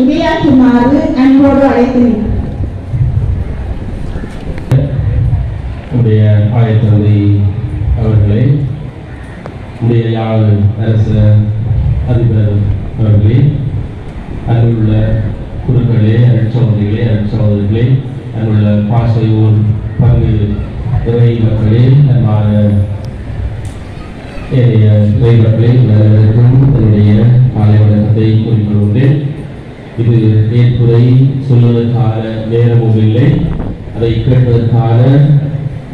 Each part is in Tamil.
உரையாற்றுமாறு அன்போடு அழைக்கிறேன். உடைய ஆயத்தந்தை அவர்களே நம்முடைய யாழ் அரச அதிபர் அவர்களே அன்புள்ள குருக்களே அருட்சோதரிகளே அருட்சோதரிகளே அன்புள்ள பாசையூர் பங்கு இறை மக்களே அன்பான ஏனைய இறை மக்களே என்னுடைய காலை வணக்கத்தை கூறிக்கொள்கின்றேன் இது ஏற்புரை சொல்வதற்கான நேரமும் இல்லை. அதை கேட்பதற்கான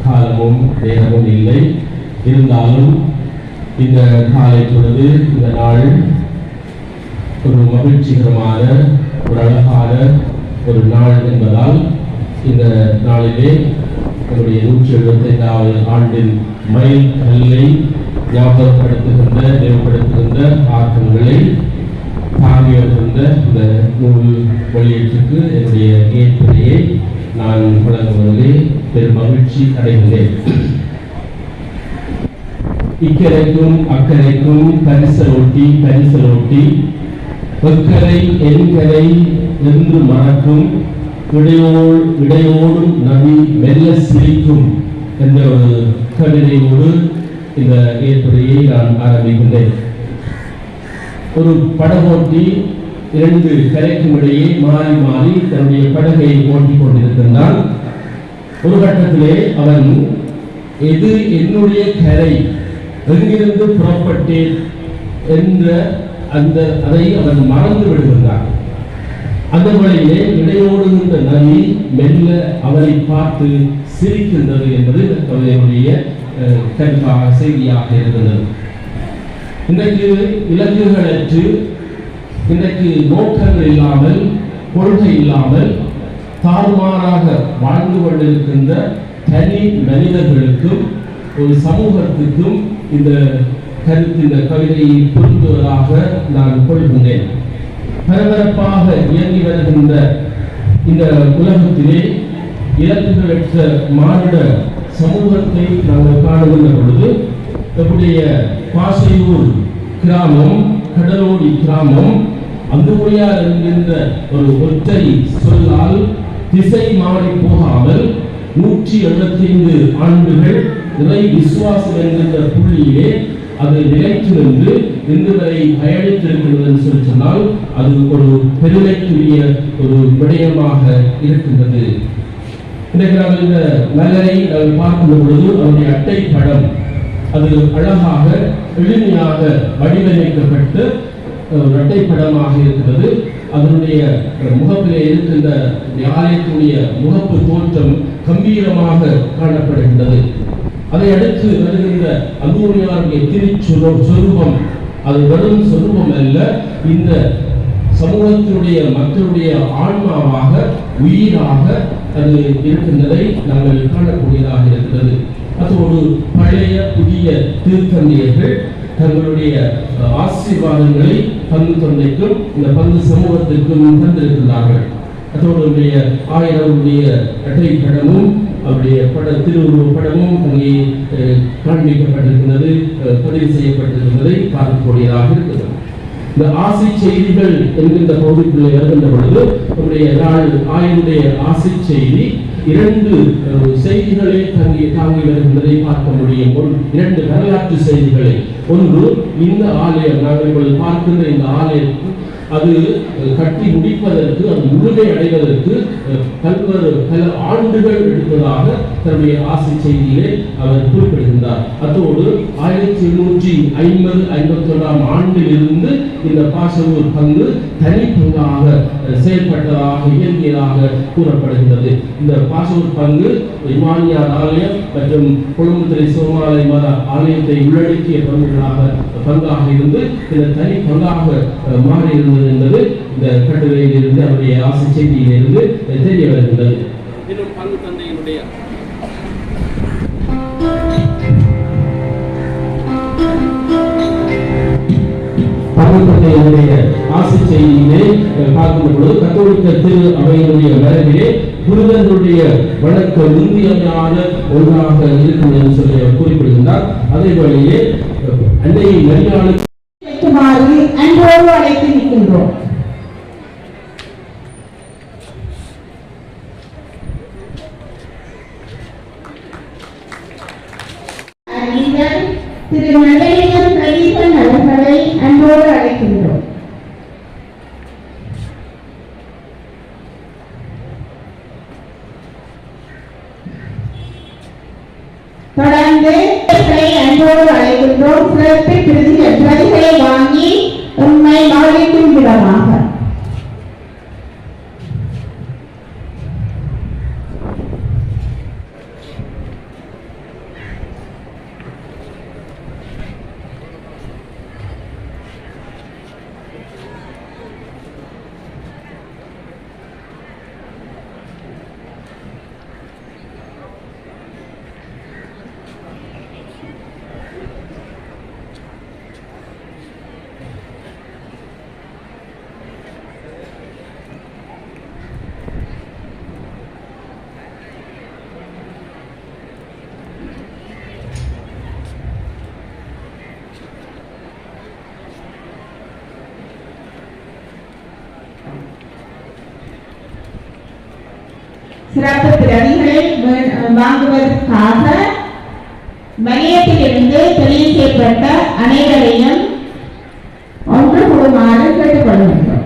காலமும் நேரமும் இல்லை. இருந்தாலும் இந்த காலை பொழுது இந்த நாள் ஒரு மகிழ்ச்சிகரமான ஒரு அழகான ஒரு நாள் என்பதால் இந்த நாளிலே நம்முடைய நூற்றி எழுபத்தைந்தாவது ஆண்டின் மைல் கல்லை ஞாபகப்படுத்துகின்ற நினைவுபடுத்துகின்ற ஆக்கங்களை ஆகியோர் வருகின்ற இந்த நூல் வெளியீட்டுக்கு என்னுடைய ஏற்புரையை நான் வழங்குவதிலே பெரும் மகிழ்ச்சி அடைகிறேன் இக்கரைக்கும் அக்கரைக்கும் கரிசல் ஒட்டி கரிசல் ஒட்டி வெக்கரை எண்கரை என்று மறக்கும் இடையோடு இடையோடும் நபி மெல்ல சிரிக்கும் என்ற ஒரு கவிதையோடு இந்த ஏற்புரையை நான் ஆரம்பிக்கின்றேன். ஒரு படகோட்டி இரண்டு கரைக்கும் இடையே மாறி மாறி தன்னுடைய படகை ஓட்டிக் கொண்டிருக்கின்றான். ஒரு கட்டத்திலே அவன் எது என்னுடைய கரை? எங்கிருந்து புறப்பட்டேன் என்ற அந்த அதை அவன் மறந்து விடுகின்றான். அந்த வழியிலே இடையோடுகின்ற நதி மெல்ல அவரை பார்த்து சிரிக்கின்றது என்பது அவனுடைய கருத்தாக செய்தியாக இருக்கின்றது இன்றைக்கு இலக்குகளற்று இன்றைக்கு நோக்கங்கள் இல்லாமல் கொள்கை இல்லாமல் தாறுமாறாக வாழ்ந்து கொண்டிருக்கின்ற தனி மனிதர்களுக்கும் ஒரு சமூகத்துக்கும் இந்த கருத்து இந்த கவிதையை பொருந்துவதாக நான் கொள்கின்றேன். பரபரப்பாக இயங்கி வருகின்ற இந்த உலகத்திலே இலக்குகளற்ற மானிட சமூகத்தை நாங்கள் காணுகின்ற பொழுது நம்முடைய பாசையூர் கிராமம் கடலோடி கிராமம் அந்துமொழியார் என்கின்ற ஒரு ஒற்றை சொல்லால் திசை மாறி போகாமல் நூற்றி எழுபத்தைந்து ஆண்டுகள் இறை விசுவாசம் என்கின்ற புள்ளியிலே அது நிலைத்து நின்று இன்று வரை பயணித்திருக்கிறது என்று சொல்லி சொன்னால் அது ஒரு பெருமைக்குரிய ஒரு விடயமாக இருக்கின்றது. இன்றைக்கு நாங்கள் இந்த நகரை நாங்கள் பார்க்கின்ற பொழுது அவருடைய அட்டை படம் அது அழகாக எளிமையாக வடிவமைக்கப்பட்டு ஒரு படமாக இருக்கிறது. அதனுடைய முகப்பிலே இருக்கின்ற இந்த ஆலயத்துடைய முகப்பு தோற்றம் கம்பீரமாக காணப்படுகின்றது. அதை அடுத்து வருகின்ற அன்புடையாருடைய திருச்சுரோ சொரூபம். அது வெறும் சொரூபம் அல்ல இந்த சமூகத்தினுடைய மக்களுடைய ஆன்மாவாக உயிராக அது இருக்கின்றதை நாங்கள் காணக்கூடியதாக இருக்கிறது. அதோடு நிறைய புதிய திருத்தந்தையர்கள் தங்களுடைய ஆசீர்வாதங்களை பங்கு தொண்டைக்கும் இந்த பங்கு சமூகத்திற்கும் தந்திருக்கிறார்கள் அதோடைய ஆயிரவுடைய அட்டை படமும் அவருடைய பட திருவுருவ படமும் அங்கே காண்பிக்கப்பட்டிருக்கிறது பதிவு செய்யப்பட்டிருக்கிறதை பார்க்கக்கூடியதாக இருக்கிறது. இந்த ஆசை செய்திகள் என்கின்ற பகுதிக்குள்ளே வருகின்ற பொழுது நம்முடைய நாள் ஆயுடைய ஆசை செய்தி இரண்டு செய்திகளை தங்கி தாங்கி வருகின்றதை பார்க்க முடியும் ஒரு இரண்டு வரலாற்று செய்திகளை ஒன்று இந்த ஆலயம் நாங்கள் இப்பொழுது பார்க்கின்ற இந்த ஆலயத்துக்கு அது கட்டி முடிப்பதற்கு அது முழுமை அடைவதற்கு பல்வேறு பல ஆண்டுகள் எடுத்ததாக தன்னுடைய ஆசை செய்தியிலே அவர் குறிப்பிடுகின்றார். அதோடு ஆயிரத்தி எண்ணூற்றி ஐம்பது ஐம்பத்தி ஒன்றாம் ஆண்டிலிருந்து இந்த பாசவூர் பங்கு தனி செயல்பட்டதாக இயங்கியதாக கூறப்படுகின்றது. இந்த பாசவூர் பங்கு இமானியார் ஆலயம் மற்றும் கொழும்புத்துறை சோமாலய மத ஆலயத்தை உள்ளடக்கிய பங்கு பங்குகளாக பங்காக இருந்து இந்த தனி பங்காக மாறி இருந்தது என்பது இந்த கட்டுரையில் இருந்து அவருடைய ஆசை செய்தியிலிருந்து தெரிய வருகின்றது. இன்னும் பங்கு தந்தையினுடைய. பங்குத்தந்தையினுடைய ஆசை செய்தியிலே பார்க்கும் பொழுது கத்தோலிக்க திரு அவையினுடைய வரவிலே புனிதர்களுடைய வழக்கம் இந்தியமையாத ஒன்றாக இருக்கும் என்று சொல்லி அவர் குறிப்பிடுகின்றார். அதே வேளையிலே அன்னையை மரியாளுக்கு அன்போடு அழைத்து நிற்கின்றோம். திரு நல்லையன் பிரதீபன் அவர்களை அன்போடு அழைக்கின்றோம். பிரதிகளை வாங்கி சிறப்பு பிரதிகளை வாங்குவதற்காக மையத்திலிருந்து தெரிவு செய்யப்பட்ட அனைவரையும் ஒன்று கூடுமாறு கேட்டுக்கொள்கின்றோம்.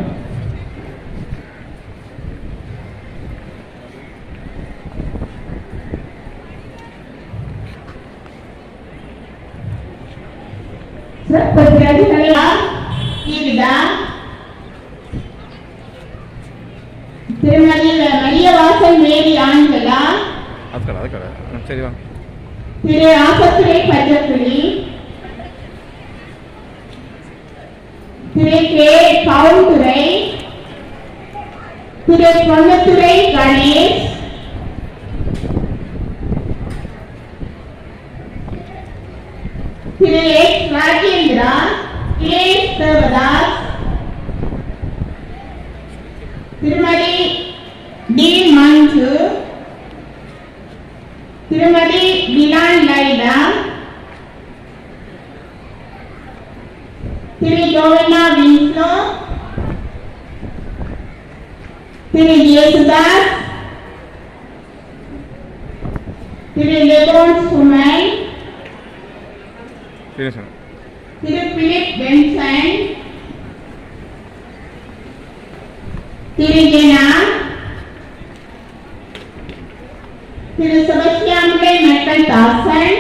சிறப்பு பிரதிகளை கீவிதா மரியவாசல் மேரி ஆண்களா அது கடை அது கடை ம், சரி வாங்க Thiru Asathurai Panchapuli Thiru K Bounthurai Thiru Ponnathurai Ganesh Thiru S Rajendra K Devadas Thirumathi T Manju Thirumathi பிலான் Laila Thiru Jovana Winslow Thiru Yesudas Thiru லெபோன் சுமை சரி sir Thiru Philip Benson Thiru Jenna மக்கள் தாசன்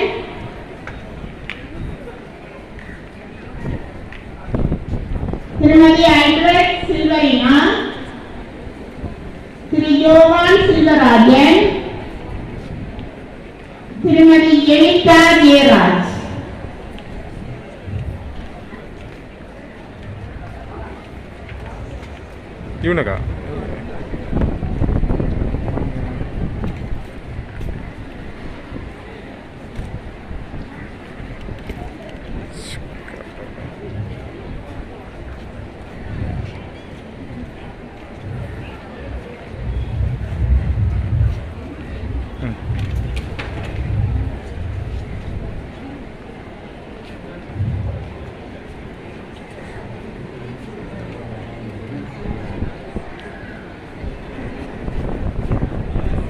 திருமதி ஆல்பர்ட் சில்வரினா திரு யோவான் சில்வராஜன் திருமதி ஜெனிதா ஜெயராஜ் இவனுக்கா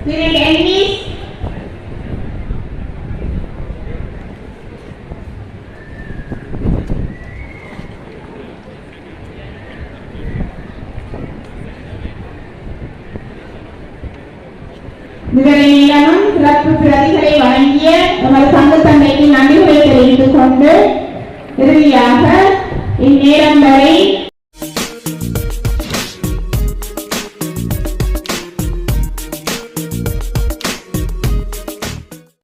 திரு டென்னிஸ் இதனிடமும் சிறப்பு பிரதிகளை வழங்கிய நமது சங்க தந்தைக்கு நன்றிகளை தெரிவித்துக் கொண்டு இறுதியாக இந்நேரம் வரை